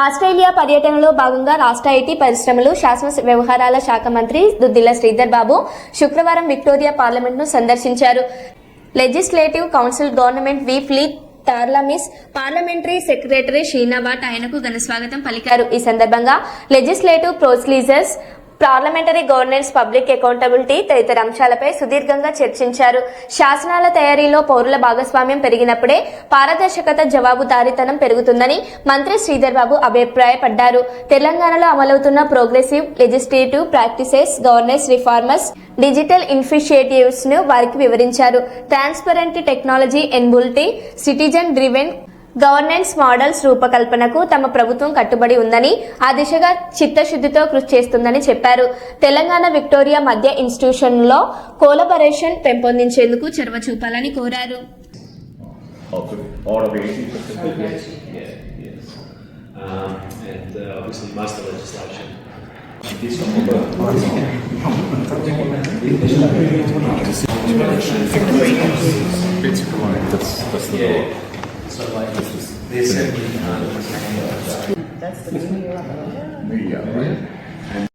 Australia పర్యటనలో భాగంగా రాష్ట్ర ఐటీ పరిశ్రమలు శాసన వ్యవహారాల శాఖ మంత్రి దుద్దిల శ్రీధర్ బాబు శుక్రవారం విక్టోరియా పార్లమెంట్ను సందర్శించారు. Legislative council government whip Lee Tarlamis parliamentary secretary Sheena Watt ఆయనకు ఘన స్వాగతం పలికారు. ఈ సందర్భంగా legislative procedures parliamentary governance public accountability తదితర అంశాలపై సుదీర్ఘంగా చర్చించారు. శాసనాల తయారీలో పౌరుల భాగస్వామ్యం పెరిగినప్పుడే పారదర్శకత జవాబుదారీతనం పెరుగుతుందని మంత్రి శ్రీధర్ బాబు అభిప్రాయపడ్డారు. తెలంగాణలో అమలవుతున్న progressive legislative practices governance reformers digital ఇన్ఫిషియేటివ్స్ను వారికి వివరించారు. Transparent technology enabled citizen driven governance models రూపకల్పనకు తమ ప్రభుత్వం కట్టుబడి ఉందని ఆ దిశగా చిత్తశుద్ధితో కృషి చేస్తుందని చెప్పారు. తెలంగాణ విక్టోరియా మధ్య ఇన్స్టిట్యూషన్లో కోలబరేషన్ పెంపొందించేందుకు చొరవ చూపాలని కోరారు. The yeah. So like, the assembly. That's the media. Media, right?